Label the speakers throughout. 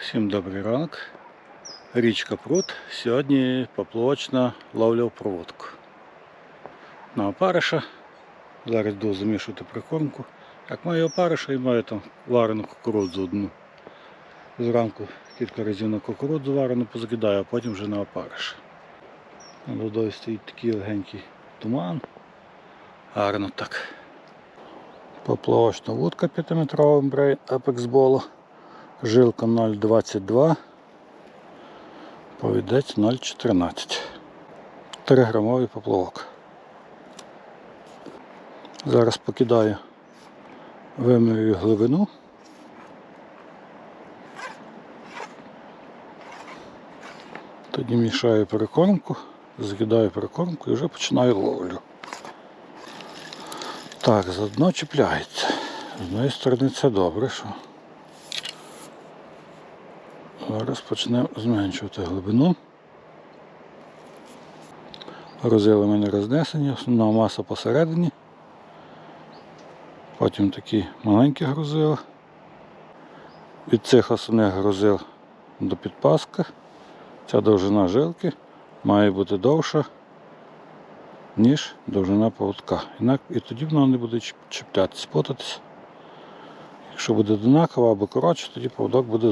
Speaker 1: Всім добрий ранок. Річка Прут. Сьогодні поплавочна ловля проводку. На опариша. Зараз йду замішувати прикормку. Як маю опариша і маю там варену кукурудзу одну. Зранку кілька разів на кукурудзу варену позакидаю, а потім вже на опариш. Над водою стоїть такий легенький туман. Гарно так. Поплавочна вудка 5-метрова брейн Bolo. Жилка 0,22. Повідець 0,14. 3 грамовий поплавок. Зараз покидаю вимірюю глибину. Тоді мішаю перекормку, закидаю перекормку і вже починаю ловлю. Так, заодно чіпляється. З однієї сторони це добре, що зараз почнемо зменшувати глибину. Розили мене рознесені, основна маса посередині. Потім такі маленькі грузили. Від цих основних грузил до підпаска. Ця довжина жилки має бути довша, ніж довжина поводка. І тоді воно не буде чіп- чіплятися, путатися. Якщо буде однаково або коротше, тоді поводок буде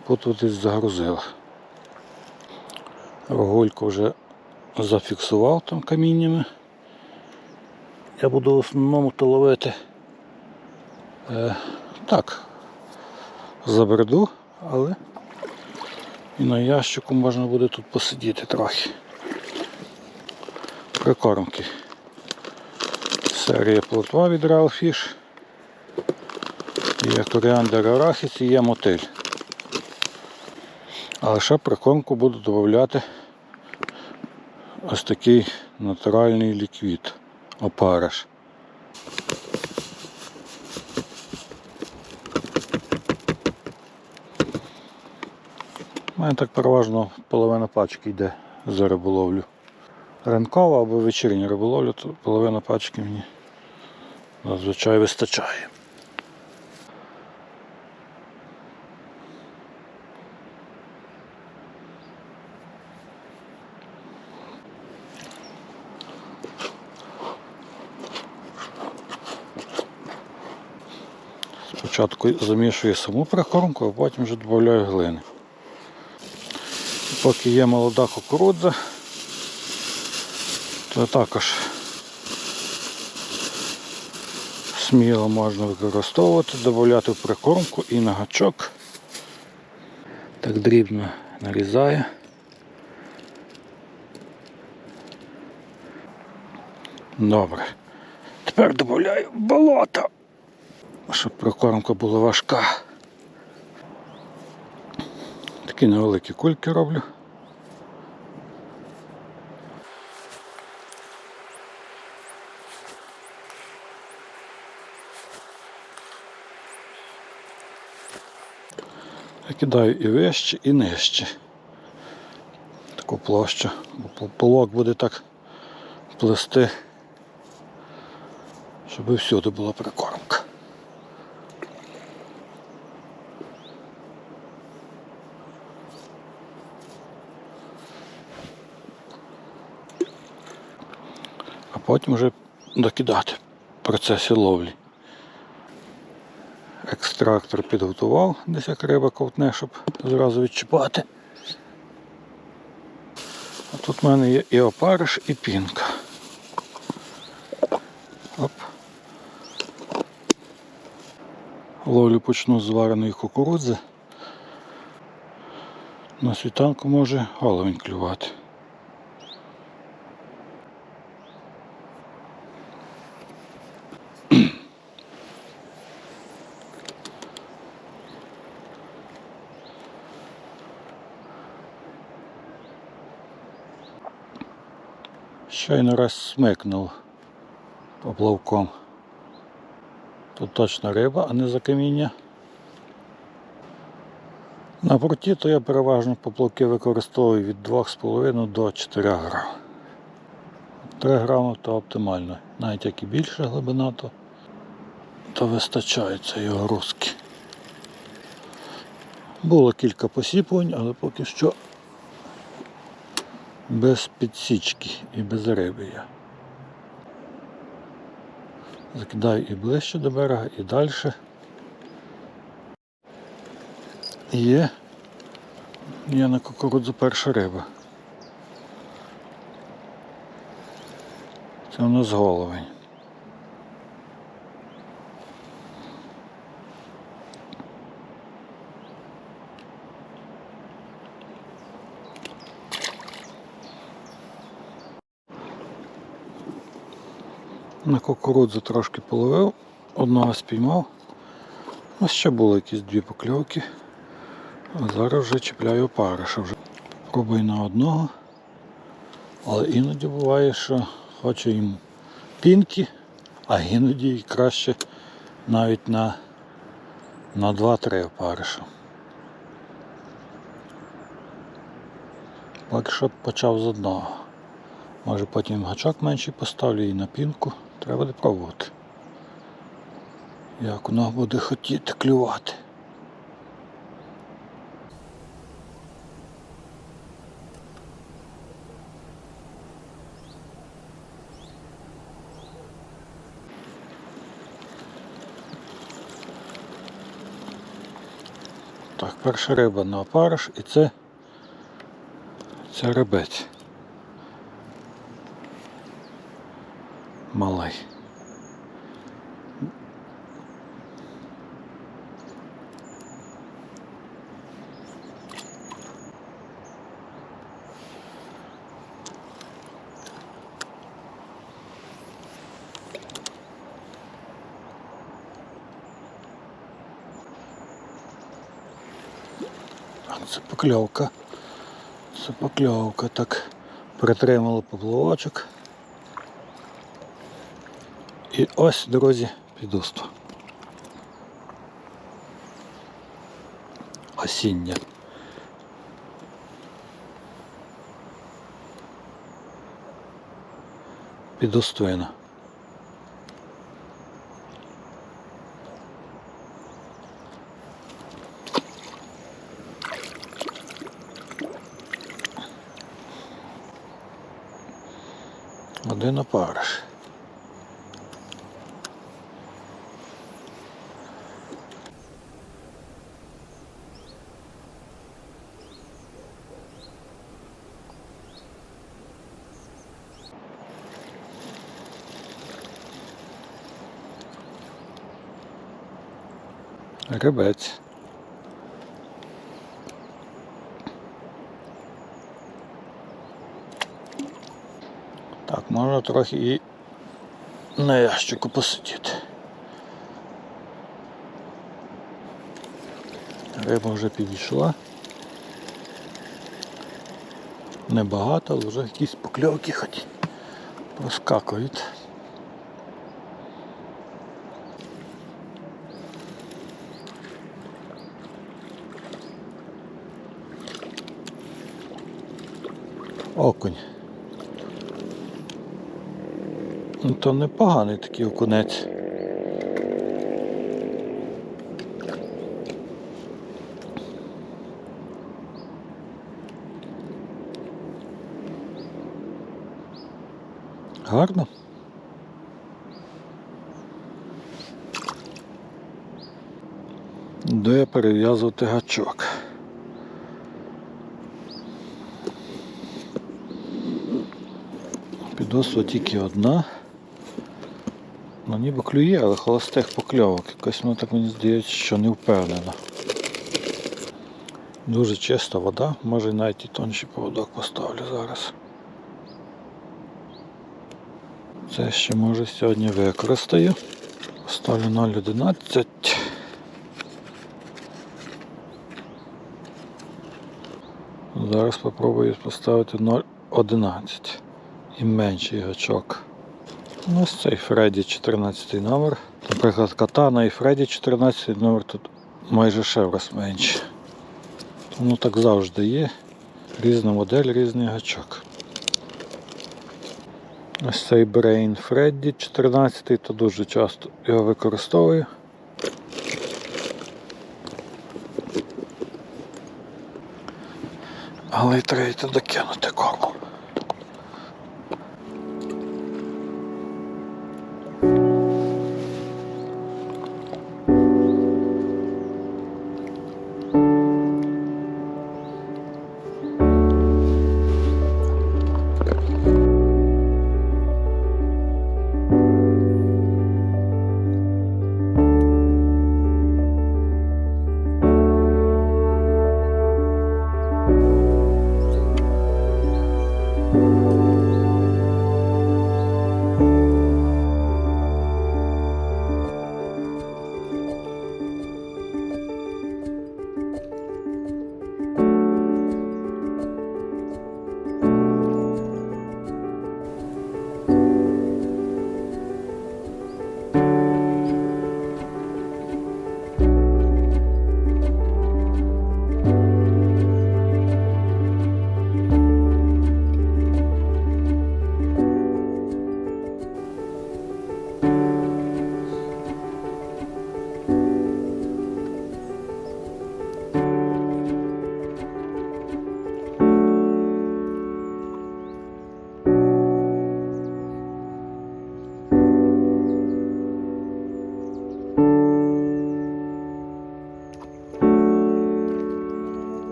Speaker 1: запутуватись за грузила. Рогульку вже зафіксував там каміннями. Я буду в основному то ловити е, так, забреду, але і на ящику можна буде тут посидіти трохи. Прикормки. Серія плотва від Real Є коріандр арахіс і є мотиль. Але ще прикормку буду додати ось такий натуральний ліквід. Опариш. У мене так переважно половина пачки йде за риболовлю. Ранкова або вечірня риболовля, то половина пачки мені зазвичай вистачає. Спочатку замішую саму прикормку, а потім вже додаю глини. Поки є молода кукурудза, то також сміло можна використовувати, додати в прикормку і на гачок. Так дрібно нарізаю. Добре. Тепер додаю болото, щоб прикормка була важка. Такі невеликі кульки роблю. Я кидаю і вище, і нижче. Таку площу, бо полок буде так плести, щоб всюди була прикормка. а потім вже докидати в процесі ловлі. Екстрактор підготував, десь як риба ковтне, щоб зразу відчіпати. А тут в мене є і опариш, і пінка. Оп. Ловлю почну з вареної кукурудзи. На світанку може головень клювати. Щойно раз смикнув поплавком. Тут точно риба, а не за каміння. На пруті то я переважно поплавки використовую від 2,5 до 4 грам. 3 грами то оптимально. Навіть як і більша глибина, то, то вистачає цієї грузки. Було кілька посіпувань, але поки що без підсічки і без риби я. Закидаю і ближче до берега, і далі. Є. Є на кукурудзу перша риба. Це у нас головень. На кукурудзу трошки половив, одного спіймав. А ще було якісь дві покльовки. А зараз вже чіпляю опариша. Вже пробую на одного. Але іноді буває, що хочу їм пінки, а іноді краще навіть на, на 2-3 опариша. Поки що почав з одного. Може потім гачок менший поставлю і на пінку. Треба буде пробувати. Як воно буде хотіти клювати. Так, перша риба на опариш і це, це рибець. Малий. Це покльовка. Це покльовка. Так притримало поплавочок. І ось, друзі, підуство. Осіння. Підуствина. Один опариш. Рибець. Так, можна трохи і на ящику посидіти. Риба вже підійшла. Небагато, але вже якісь покльовки хоч проскакують. Окунь. Ну, то непоганий такий окунець. Гарно. Де перев'язувати гачок. Підосла тільки одна. Ну ніби клює, але холостих покльовок. Якось воно так мені здається, що не впевнено. Дуже чиста вода, може навіть і тонший поводок поставлю зараз. Це ще може сьогодні використаю. Поставлю 0,11. Зараз спробую поставити 0,11 і менший гачок. Ось цей Фредді 14 номер. Наприклад, Катана і Фредді 14 номер тут майже раз менше. Тому так завжди є. Різна модель, різний гачок. Ось цей Brain Freddy 14 то дуже часто його використовую. Але й треба докинути корму.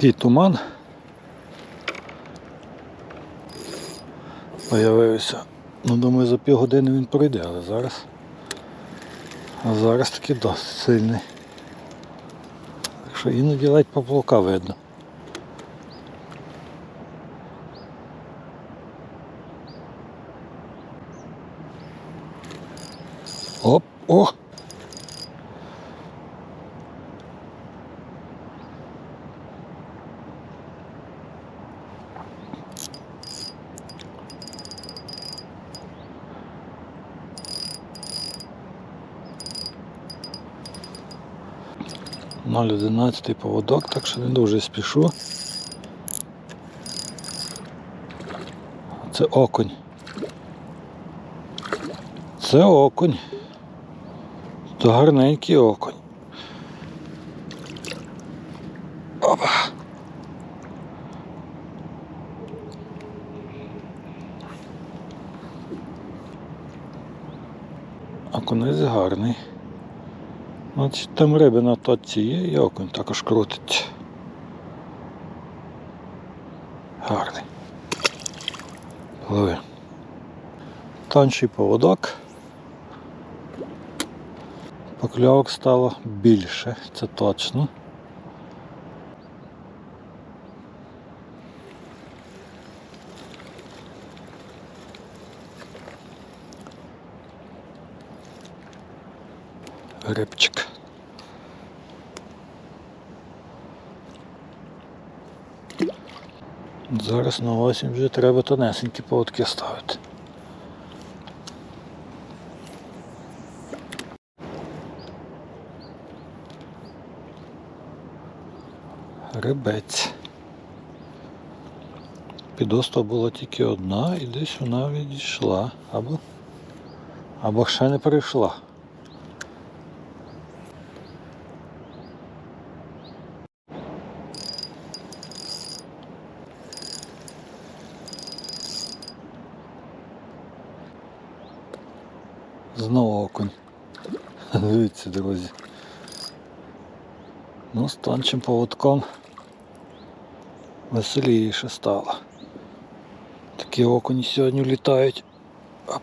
Speaker 1: Такий туман. Появився. Ну, думаю, за півгодини він пройде, але зараз. А зараз таки досить сильний. Так що іноді ледь поплавка видно. Оп, о! Ноль одинадцятий поводок, так що не дуже спішу. Це окунь. Це окунь. То гарненький окунь. Опа. Окунець гарний. От там риби на точці є, і окунь також крутить. Гарний. Лови. Тонший поводок. Покльовок стало більше, це точно. Рибчик. Зараз на осінь вже треба тонесенькі поводки ставити. Рибець. Підоста була тільки одна і десь вона відійшла. Або, або ще не прийшла. Знову окунь. Дивіться, друзі. Ну, з тончим поводком веселіше стало. Такі окуні сьогодні літають. Оп.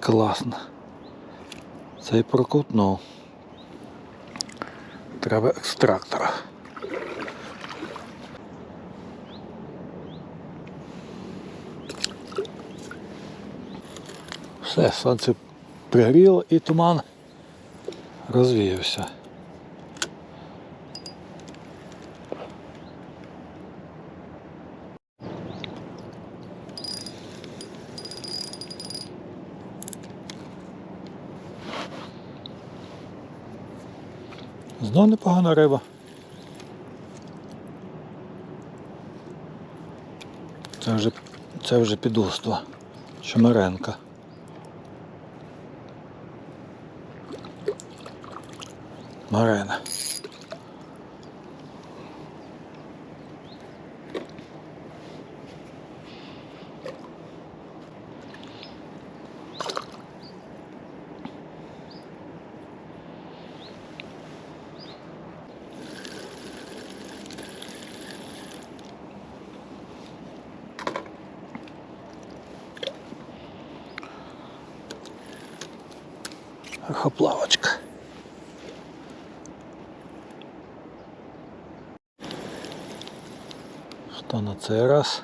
Speaker 1: Класно. Цей проковтнув. Треба екстрактора. Все, сонце пригріло і туман розвіявся. Знов непогана риба. Це вже, це вже підуство. Чемеренка. Марена. Верхоплавочка. Цей раз?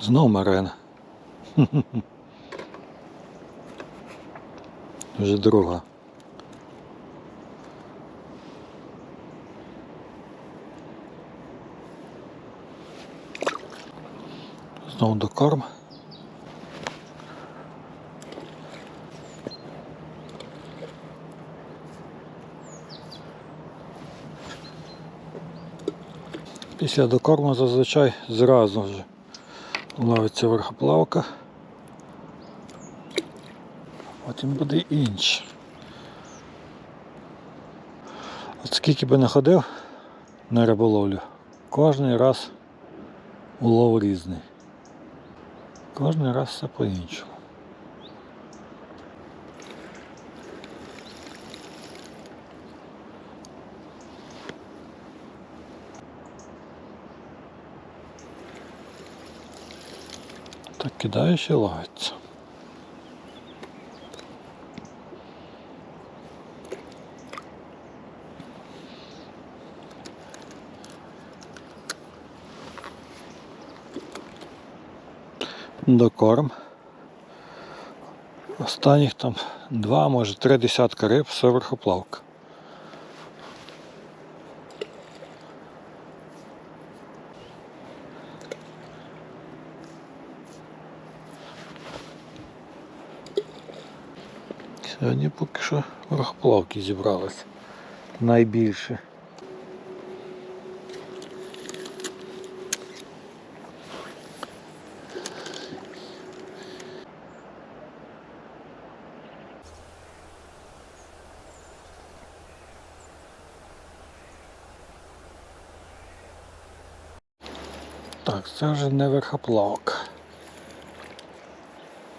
Speaker 1: Знов Марена. Вже друга. Знову до корм. Після докорму зазвичай зразу вже ловиться верхоплавка. Потім буде інше. От скільки би не ходив на риболовлю, кожен раз улов різний. Кожен раз все по-іншому. Так кидаєш і ловиться. Докорм. Останніх там два, може три десятка риб, все верхоплавка. Сьогодні поки що верхоплавки зібрались. Найбільше. Так, це вже не верхоплавка.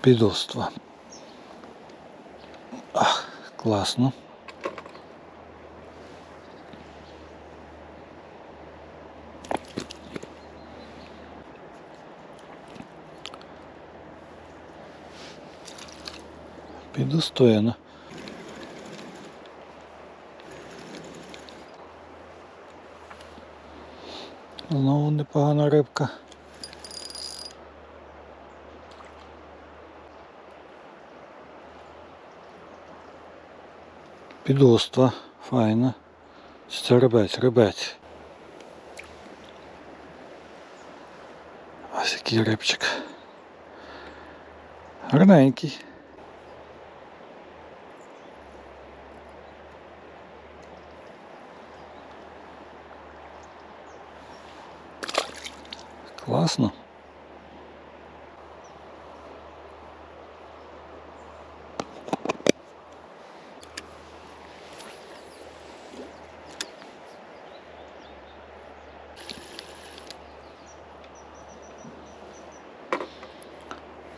Speaker 1: Підоство. Класно. Підостойно. Знову непогана рибка. Підоства, файна. Чи Це рибець, рибець. Ось який рибчик. Гарненький. Класно.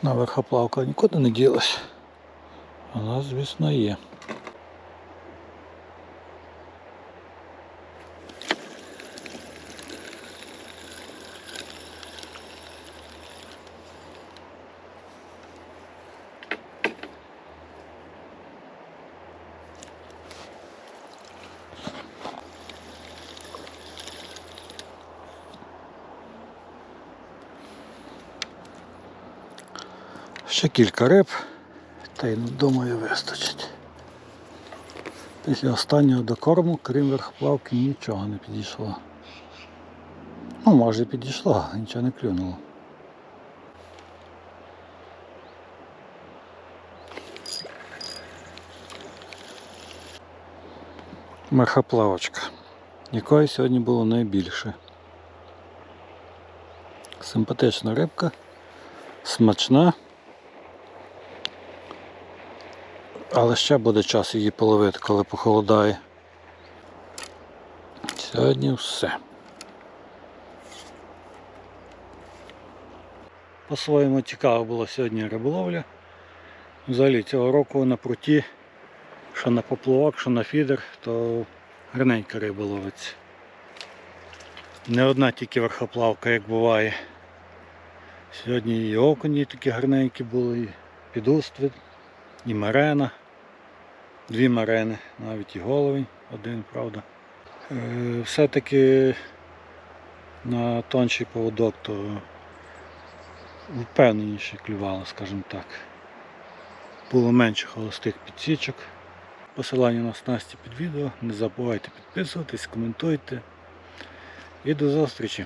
Speaker 1: На верхоплавка нікуди не ділась. Вона, звісно, є. Ще кілька риб, та й думаю вистачить. Після останнього докорму, крім верхоплавки, нічого не підійшло. Ну, може і підійшло, нічого не клюнуло. Мехоплавочка, якої сьогодні було найбільше. Симпатична рибка, смачна. Але ще буде час її половити, коли похолодає. Сьогодні все. По-своєму цікаво була сьогодні риболовля. Взагалі цього року на пруті, що на поплавок, що на фідер, то гарненька риба ловиться. Не одна тільки верхоплавка, як буває. Сьогодні і окуні такі гарненькі були, і підустви, і марена. Дві марени, навіть і головень, один, правда. Е, Все-таки на тонший поводок то впевненіше клювало, скажімо так. Було менше холостих підсічок. Посилання на снасті під відео. Не забувайте підписуватись, коментуйте. І до зустрічі!